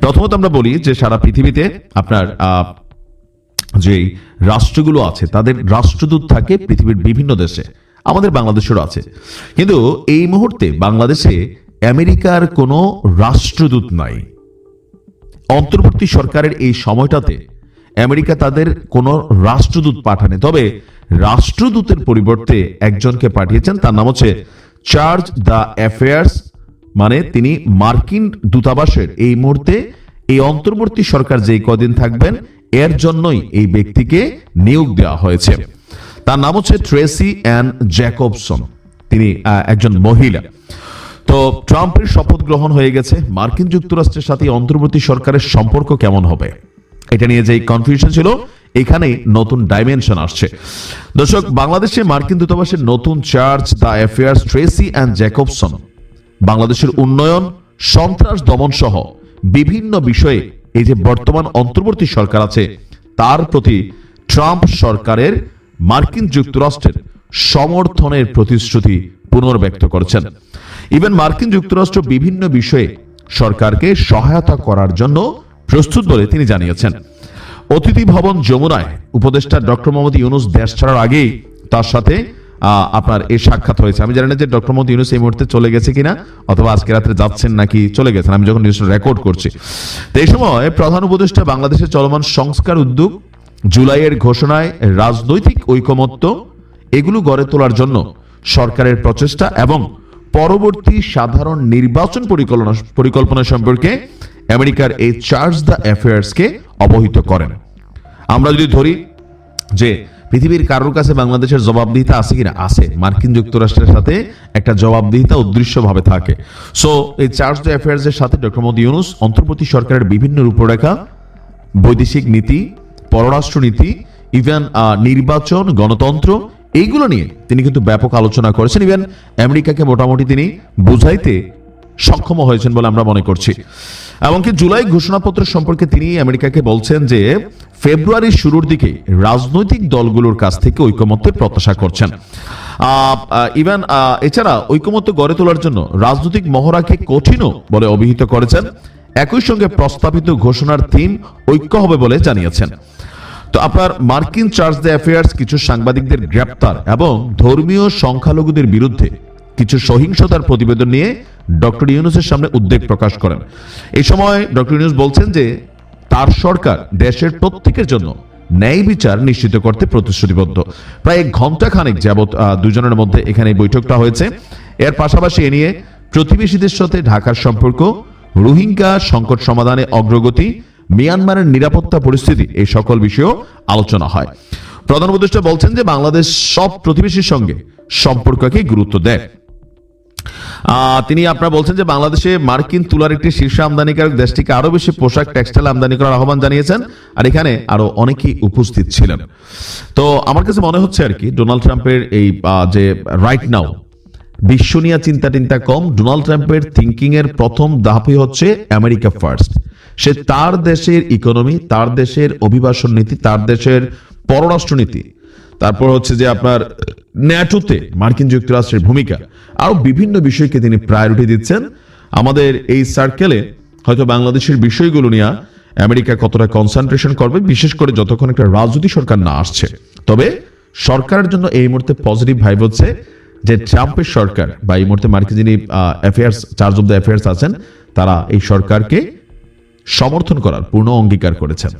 প্রথমত আমরা বলি যে সারা পৃথিবীতে আপনার যে রাষ্ট্রগুলো আছে, তাদের রাষ্ট্রদূত থাকে পৃথিবীর বিভিন্ন দেশে। আমাদের বাংলাদেশেরও আছে। কিন্তু এই মুহূর্তে বাংলাদেশে আমেরিকার কোনো রাষ্ট্রদূত নাই। অন্তর্বর্তী সরকারের এই সময়টাতে আমেরিকা তাদের কোনো রাষ্ট্রদূত পাঠানে তবে রাষ্ট্রদূতের পরিবর্তে একজনকে পাঠিয়েছেন, তার নাম হচ্ছে চার্জ দ্য অ্যাফেয়ার্স মানে তিনি মার্কিন দূতাবাসের এই মুহূর্তে এই অন্তর্বর্তী সরকার যেই কদিন থাকবেন, এর জন্যই এই ব্যক্তিকে নিয়োগ দেওয়া হয়েছে। তার নাম হচ্ছে ট্রেসি অ্যান্ড জ্যাকবসন। তিনি একজন মহিলা। তো ট্রাম্পের শপথ গ্রহণ হয়ে গেছে। মার্কিন যুক্তরাষ্ট্রের সাথে অন্তর্বর্তী সরকারের সম্পর্ক কেমন হবে? এটা নিয়ে যে কনফিউশন ছিল এখানে নতুন ডাইমেনশন আসছে। দর্শক, বাংলাদেশে মার্কিন দূতাবাসের নতুন charge d'affaires Tracey Ann Jacobson বাংলাদেশের উন্নয়ন, সন্ত্রাস দমন সহ বিভিন্ন বিষয়ে এই যে বর্তমান অন্তর্বর্তী সরকার আছে, তার প্রতি ট্রাম্প সরকারের মার্কিন যুক্তরাষ্ট্রের সমর্থনের প্রতিশ্রুতি পুনর্ব্যক্ত করেছেন। ইভেন মার্কিন যুক্তরাষ্ট্র বিভিন্ন বিষয়ে সরকারকে সহায়তা করার জন্য প্রস্তুত বলে তিনি জানিয়েছেন। অতিথি ভবন যমুনায় উপদেষ্টা ডক্টর মোহাম্মদ ইউনুস দেশ ছাড়ার আগেই তার সাথে আপনার এই সাক্ষাৎ হয়েছে। আমি জানি না যে ডক্টর মোহাম্মদ ইউনুস এই মুহূর্তে চলে গেছে কিনা, অথবা আজকে রাত্রে যাচ্ছেন নাকি চলে গেছেন। আমি যখন নিউজটা রেকর্ড করছি। তো এই সময় প্রধান উপদেষ্টা বাংলাদেশের চলমান সংস্কার উদ্যোগ, জুলাইয়ের ঘোষণায় রাজনৈতিক ঐকমত্য, এগুলো গড়ে তোলার জন্য সরকারের প্রচেষ্টা এবং পরবর্তী সাধারণ নির্বাচন পরিকল্পনা পরিকল্পনা সম্পর্কে আমেরিকার এই চার্জ দ্য অ্যাফেয়ার্সকে অবহিত করেন। আমরা যদি ধরি যে পৃথিবীর কারোর কাছে বাংলাদেশের জবাবদিহিতা আছে কিনা? আছে। মার্কিন যুক্তরাষ্ট্রের সাথে একটা জবাবদিহিতা অদৃশ্যভাবে থাকে। সো এই চার্জ দ্য অ্যাফেয়ার্সের সাথে ডক্টর মোদী ইউনুস অন্তর্বর্তী সরকারের বিভিন্ন রূপরেখা, বৈদেশিক নীতি পররাষ্ট্রনীতি ইভেন নির্বাচন, গণতন্ত্র, এইগুলো নিয়ে তিনি কিন্তু ব্যাপক আলোচনা করেছেন। ইভেন আমেরিকাকে মোটামুটি তিনি বুঝাইতে সক্ষম হয়েছেন বলে আমরা মনে করছি। এমনকি জুলাই ঘোষণাপত্র সম্পর্কে তিনি আমেরিকাকে বলছেন যে, ফেব্রুয়ারির শুরুর দিকে রাজনৈতিক দলগুলোর কাছ থেকে ঐকমত্যের প্রত্যাশা করছেন। ইভেন এছাড়া ঐকমত্য গড়ে তোলার জন্য রাজনৈতিক মহড়াকে কঠিনও বলে অভিহিত করেছেন। একই সঙ্গে প্রস্তাবিত ঘোষণার থিম ঐক্য হবে বলে জানিয়েছেন। তো আপনার মার্কিন চার্জ দ্য অ্যাফেয়ার্স কিছু সাংবাদিকদের গ্রেপ্তার এবং ধর্মীয় সংখ্যালঘুদের বিরুদ্ধে কিছু সহিংসতার প্রতিবেদন নিয়ে ডক্টর ইউনুসের সামনে উদ্বেগ প্রকাশ করেন। এই সময় ডক্টর ইউনুস বলছেন যে, তার সরকার দেশের প্রত্যেকের জন্য ন্যায় বিচার নিশ্চিত করতে প্রতিশ্রুতিবদ্ধ। প্রায় এক ঘণ্টা খানেক যাবৎ দুজনের মধ্যে এখানে বৈঠকটা হয়েছে। এর পাশাপাশি এ নিয়ে প্রতিবেশীদের সাথে ঢাকার সম্পর্ক, রোহিঙ্গা সংকট সমাধানে অগ্রগতি, মিয়ানমারের নিরাপত্তা পরিস্থিতি, এই সকল বিষয়েও আলোচনা হয়। প্রধান উপদেষ্টা বলছেন যে, বাংলাদেশ সব প্রতিবেশীর সঙ্গে সম্পর্ককে গুরুত্ব দেয়। তিনি আপনারা বলছেন যে বাংলাদেশে মার্কিন তুলার একটি শীর্ষ আমদানিকারক দেশটিকে আরও বেশি পোশাক, টেক্সটাইল আমদানি করার আহ্বান জানিয়েছেন আর এখানে আরও অনেকেই উপস্থিত ছিলেন। তো আমার কাছে মনে হচ্ছে আর কি, ডোনাল্ড ট্রাম্পের এই যে রাইট নাও বিশ্ব নিয়ে চিন্তা টিন্তা কম, ডোনাল্ড ট্রাম্পের থিঙ্কিং এর প্রথম ধাপই হচ্ছে আমেরিকা ফার্স্ট সে তার দেশের ইকোনমি তার দেশের অভিবাসন নীতি, তার দেশের পররাষ্ট্রনীতি তারপর হচ্ছে যে আপনার ন্যাটোতে মার্কিন যুক্তরাষ্ট্রের ভূমিকা আরও বিভিন্ন বিষয়কে তিনি প্রায়োরিটি দিচ্ছেন। আমাদের এই সার্কেলে হয়তো বাংলাদেশের বিষয়গুলো নিয়ে আমেরিকা কতটা কনসেন্ট্রেশন করবে, বিশেষ করে যতক্ষণ একটা রাজনৈতিক সরকার না আসছে। তবে সরকারের জন্য এই মুহূর্তে পজিটিভ ভাইব হচ্ছে যে ট্রাম্পের সরকার বা এই মুহূর্তে মার্কিন যিনি affairs charge of the affairs আছেন, তারা এই সরকারকে সমর্থন করার পূর্ণ অঙ্গীকার করেছেন।